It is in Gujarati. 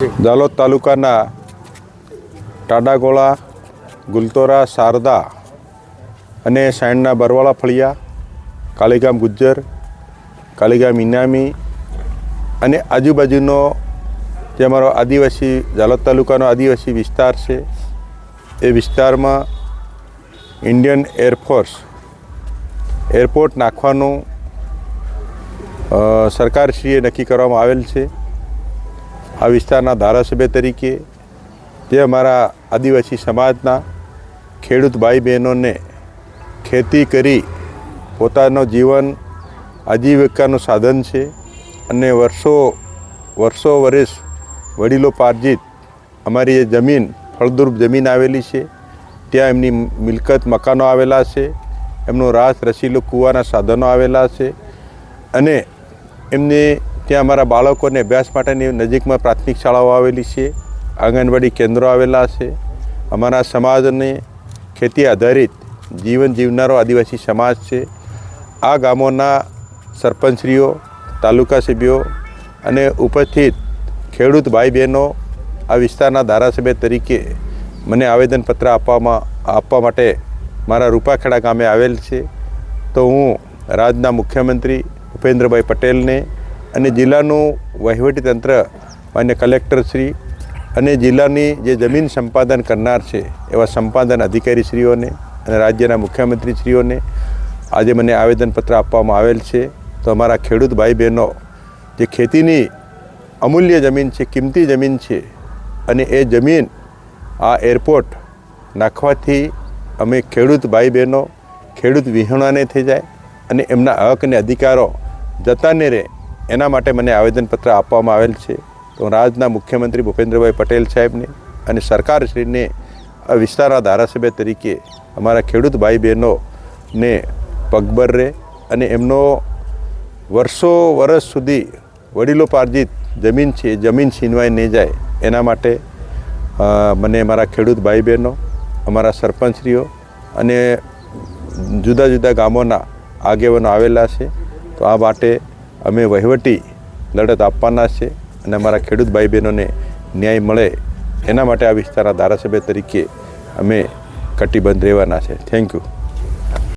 દાલોદ તાલુકાના ટાડાગોળા, ગુલતોરા શારદા અને સાયણના બરવાળા ફળિયા કાલીગામ ગુજ્જર કાલીગામ ઇનામી અને આજુબાજુનો જે અમારો આદિવાસી જાલોદ તાલુકાનો આદિવાસી વિસ્તાર છે, એ વિસ્તારમાં ઇન્ડિયન એરફોર્સ એરપોર્ટ નાખવાનું સરકારશ્રીએ નક્કી કરવામાં આવેલ છે. આ વિસ્તારના ધારાસભ્ય તરીકે જે અમારા આદિવાસી સમાજના ખેડૂત ભાઈ બહેનોને ખેતી કરી પોતાનું જીવન આજીવિકાનું સાધન છે અને વર્ષો વર્ષો વર્ષ વડીલો પાર્જિત અમારી જે જમીન, ફળદ્રુપ જમીન આવેલી છે. ત્યાં એમની મિલકત મકાનો આવેલા છે. એમનો રાસ રસીલો કૂવાના સાધનો આવેલા છે. અને એમને ત્યાં અમારા બાળકોને અભ્યાસ માટેની નજીકમાં પ્રાથમિક શાળાઓ આવેલી છે, આંગણવાડી કેન્દ્રો આવેલા છે. અમારા સમાજને ખેતી આધારિત જીવન જીવનારો આદિવાસી સમાજ છે. આ ગામોના સરપંચશ્રીઓ, તાલુકા સભ્યો અને ઉપસ્થિત ખેડૂત ભાઈ બહેનો આ વિસ્તારના ધારાસભ્ય તરીકે મને આવેદનપત્ર આપવામાં, આપવા માટે મારા રૂપાખેડા ગામે આવેલ છે. તો હું રાજ્યના મુખ્યમંત્રી ભૂપેન્દ્રભાઈ પટેલને અને જિલ્લાનું વહીવટીતંત્ર માન્ય કલેક્ટરશ્રી અને જિલ્લાની જે જમીન સંપાદન કરનાર છે, એવા સંપાદન અધિકારીશ્રીઓને અને રાજ્યના મુખ્યમંત્રીશ્રીઓને આજે મને આવેદનપત્ર આપવામાં આવેલ છે. તો અમારા ખેડૂત ભાઈ બહેનો જે ખેતીની અમૂલ્ય જમીન છે, કિંમતી જમીન છે, અને એ જમીન આ એરપોર્ટ નાખવાથી અમે ખેડૂત ભાઈ બહેનો ખેડૂત વિહોણાને થઈ જાય અને એમના હક અને અધિકારો જતાને રહે. એના માટે મને આવેદનપત્ર આપવામાં આવેલ છે. તો રાજના મુખ્યમંત્રી ભૂપેન્દ્રભાઈ પટેલ સાહેબને અને સરકારશ્રીને આ વિસ્તારના ધારાસભ્ય તરીકે અમારા ખેડૂત ભાઈ બહેનોને પગભર રહે અને એમનો વર્ષો વર્ષ સુધી વડીલો પાર્જિત જમીન છે, જમીન છીનવાઈ નહીં જાય એના માટે મને મારા ખેડૂત ભાઈ બહેનો અમારા સરપંચશ્રીઓ અને જુદા જુદા ગામોના આગેવાનો આવેલા છે. તો આ માટે અમે વહીવટી લડત આપવાના છે અને અમારા ખેડૂત ભાઈ બહેનોને ન્યાય મળે એના માટે આ વિસ્તારના ધારાસભ્ય તરીકે અમે કટિબદ્ધ રહેવાના છે. Thank you